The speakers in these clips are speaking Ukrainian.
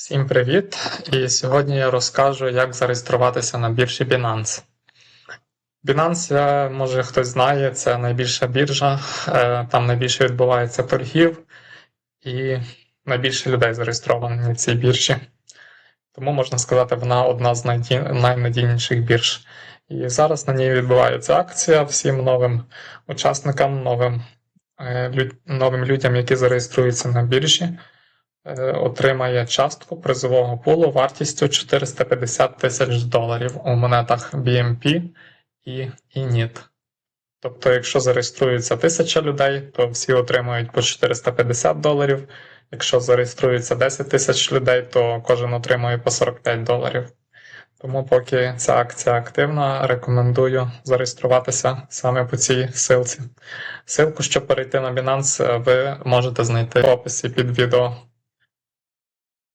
Всім привіт! І сьогодні я розкажу, як зареєструватися на біржі Binance. Binance, може хтось знає, це найбільша біржа, е, там найбільше відбувається торгів і найбільше людей зареєстровано на цій біржі. Тому можна сказати, вона одна з найнадійніших бірж. І зараз на ній відбувається акція всім новим учасникам, новим, е, новим людям, які зареєструються на біржі отримає частку призового пулу вартістю 450 тисяч доларів у монетах BMP і ENIT. Тобто, якщо зареєструється 1000 людей, то всі отримають по 450 доларів. Якщо зареєструється 10 тисяч людей, то кожен отримує по 45 доларів. Тому, поки ця акція активна, рекомендую зареєструватися саме по цій силці. Силку, щоб перейти на Binance, ви можете знайти в описі під відео.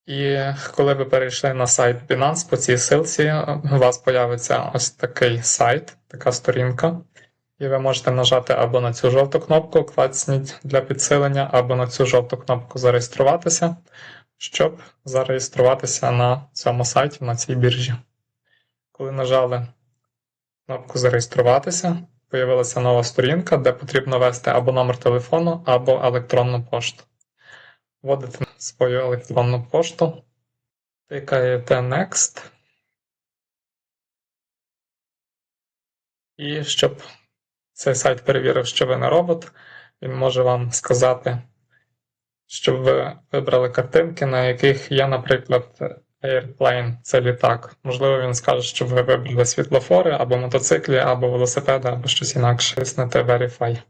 І коли ви перейшли на сайт Binance по цій ссылці, у вас появиться ось такий сайт, така сторінка. І ви можете нажати або на цю жовту кнопку клацніть для підсилення, або на цю жовту кнопку зареєструватися, щоб зареєструватися на цьому сайті, на цій біржі. Коли нажали кнопку зареєструватися, появилася нова сторінка, де потрібно ввести або номер телефону, або електронну пошту. Вводите свою електронну пошту, тикаєте Next. І щоб цей сайт перевірив, що ви не робот, він може вам сказати, щоб ви вибрали картинки, на яких є, наприклад, Airplane це літак. Можливо, він скаже, щоб ви вибрали світлофори, або мотоциклі, або велосипеди, або щось інакше. Тиснете Verify.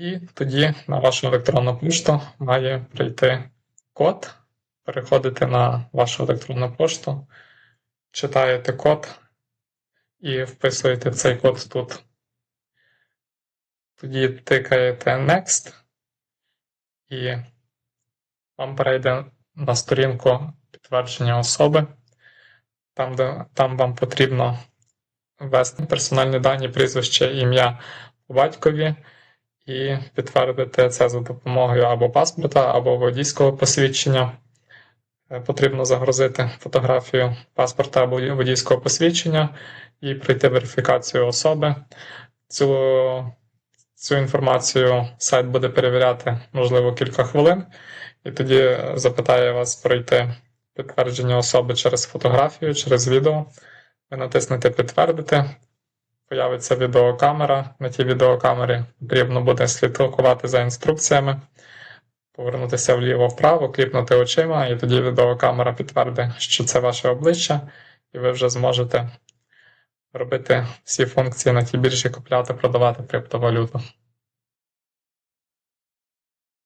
І тоді на вашу електронну пошту має прийти код. Переходите на вашу електронну пошту, читаєте код і вписуєте цей код тут. Тоді тикаєте Next, і вам перейде на сторінку підтвердження особи, там, де, там вам потрібно ввести персональні дані, прізвище, ім'я по батькові і підтвердити це за допомогою або паспорта, або водійського посвідчення. Е, Потрібно загрузити фотографію паспорта або водійського посвідчення і пройти верифікацію особи. Цю, цю інформацію сайт буде перевіряти, можливо, кілька хвилин, і тоді запитає вас пройти підтвердження особи через фотографію, через відео. Ви натиснете Підтвердити, появиться відеокамера. На тій відеокамері потрібно буде слідкувати за інструкціями, повернутися вліво-вправо, кліпнути очима, і тоді відеокамера підтвердить, що це ваше обличчя, і ви вже зможете робити всі функції на тій біржі, купляти, продавати криптовалюту.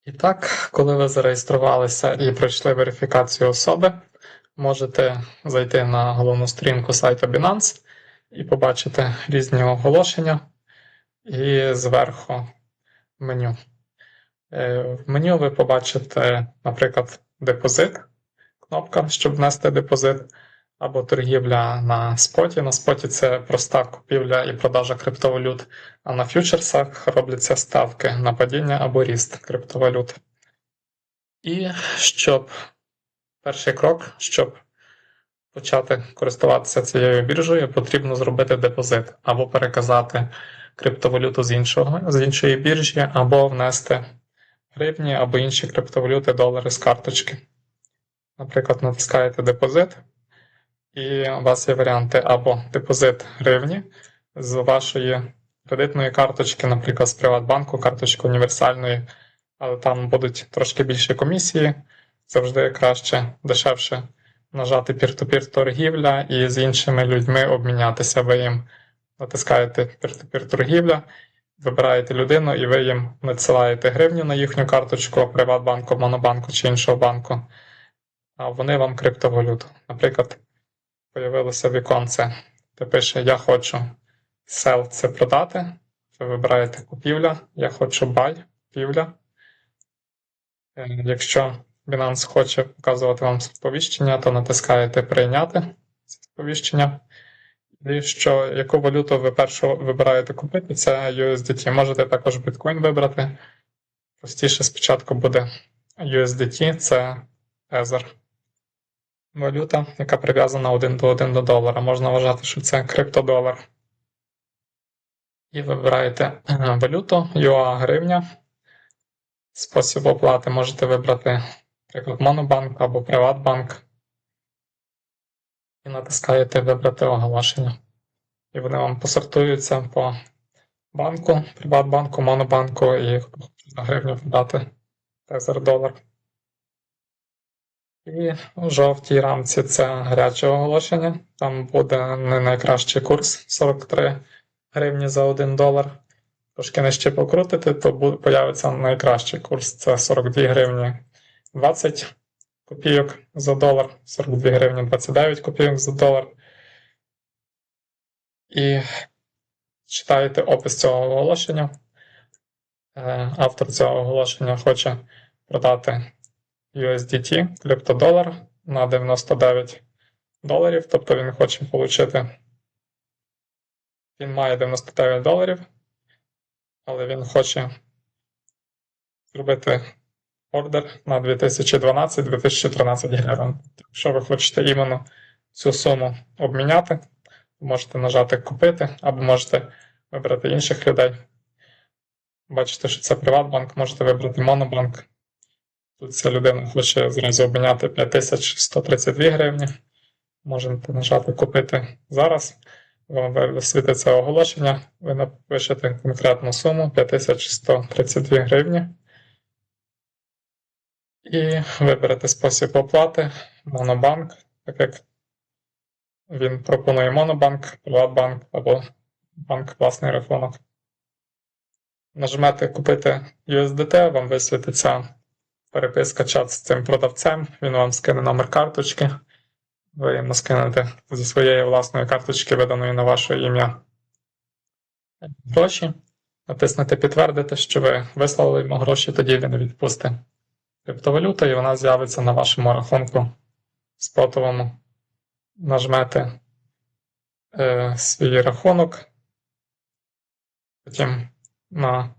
І так, коли ви зареєструвалися і пройшли верифікацію особи, можете зайти на головну сторінку сайту Binance і побачити різні оголошення і зверху меню. Е, В меню ви побачите, наприклад, депозит, кнопка, щоб внести депозит, або торгівля на споті. На споті це проста купівля і продажа криптовалют, а на фьючерсах робляться ставки на падіння або ріст криптовалют. І щоб перший крок, щоб почати користуватися цією біржею, потрібно зробити депозит або переказати криптовалюту з іншого, з іншої біржі, або внести гривні або інші криптовалюти, долари з карточки. Наприклад, натискаєте депозит, і у вас є варіанти або депозит гривні з вашої кредитної карточки, наприклад, з Приватбанку, карточки універсальної, але там будуть трошки більші комісії, завжди краще, дешевше нажати peer-to-peer торгівля і з іншими людьми обмінятися. Ви їм натискаєте peer-to-peer торгівля, вибираєте людину і ви їм надсилаєте гривню на їхню карточку Приватбанку, Монобанку чи іншого банку, а вони вам криптовалюту. Наприклад, появилося віконце, де пише Я хочу sell це продати. Ви вибираєте купівля, я хочу buy, купівля. Е, Якщо Binance хоче показувати вам сповіщення, то натискаєте Прийняти це сповіщення. І що яку валюту ви першу вибираєте купити, це USDT. Можете також біткоін вибрати. Простіше спочатку буде USDT, це Tether. Валюта, яка прив'язана один до один до долара. Можна вважати, що це криптодолар. І вибираєте е, валюту UA гривня. Спосіб оплати можете вибрати, наприклад, Монобанк або Приватбанк. І натискаєте Вибрати оголошення. І вони вам посортуються по банку, Приватбанку, Монобанку і хоче гривню продати тезер долар. І у жовтій рамці це гаряче оголошення. Там буде не найкращий курс 43 гривні за 1 долар. Трошки нижче покрутити, то появиться найкращий курс. Це 42 гривні 20 копійок за долар, 42 гривні 29 копійок за долар. І читаєте опис цього оголошення. Е, Автор цього оголошення хоче продати USDT, криптодолар на 99 доларів, тобто він хоче отримати. Він має 99 доларів, але він хоче зробити ордер на 2012-2013 гривень. Якщо ви хочете іменно цю суму обміняти, можете нажати Купити або можете вибрати інших людей. Бачите, що це Приватбанк, можете вибрати Монобанк. Тут ця людина хоче зразу обміняти 5132 гривні. Можете нажати Купити зараз. Вам висвітиться оголошення, ви напишете конкретну суму 5132 гривні. І виберете спосіб оплати Монобанк, так як він пропонує Монобанк, Приватбанк або банк власний рахунок. Нажмете Купити USDT, вам висвітиться переписка чат з цим продавцем, він вам скине номер карточки. Ви йому скинете зі своєї власної карточки, виданої на ваше ім'я гроші. Натиснете підтвердити, що ви вислали йому гроші, тоді він відпустить криптовалюту, і вона з'явиться на вашому рахунку спотовому. Нажмете е, свій рахунок, потім на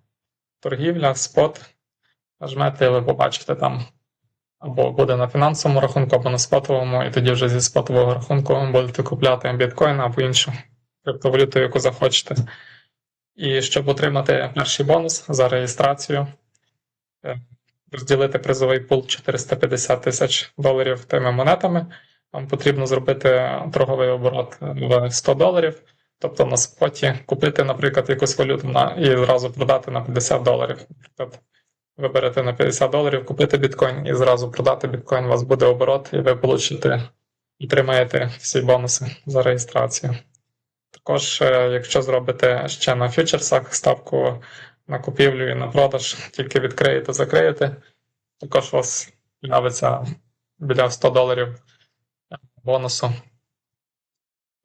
торгівля, спот. Нажмете, і ви побачите там або буде на фінансовому рахунку, або на спотовому, і тоді вже зі спотового рахунку будете купляти біткоін або іншу криптовалюту, яку захочете. І щоб отримати перший бонус за реєстрацію, е, розділити призовий пул 450 тисяч доларів тими монетами, вам потрібно зробити торговий оборот в 100 доларів. Тобто на споті купити, наприклад, якусь валюту на, і зразу продати на 50 доларів. Наприклад, ви берете на 50 доларів, купити біткоін і зразу продати біткоін, у вас буде оборот, і ви получите, отримаєте всі бонуси за реєстрацію. Також, е, якщо зробите ще на фьючерсах ставку на купівлю і на продаж, тільки відкриєте, закриєте, також у вас з'явиться біля 100 доларів бонусу.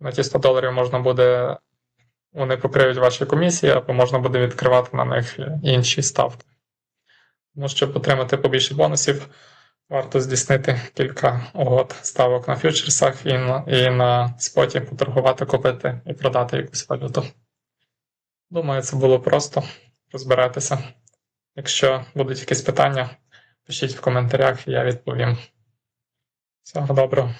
На ті 100 доларів можна буде, вони покриють ваші комісії, або можна буде відкривати на них інші ставки. Тому щоб отримати побільше бонусів, варто здійснити кілька угод ставок на фьючерсах і на, і на споті поторгувати, купити і продати якусь валюту. Думаю, це було просто розбиратися. Якщо будуть якісь питання, пишіть в коментарях, і я відповім. Всього доброго.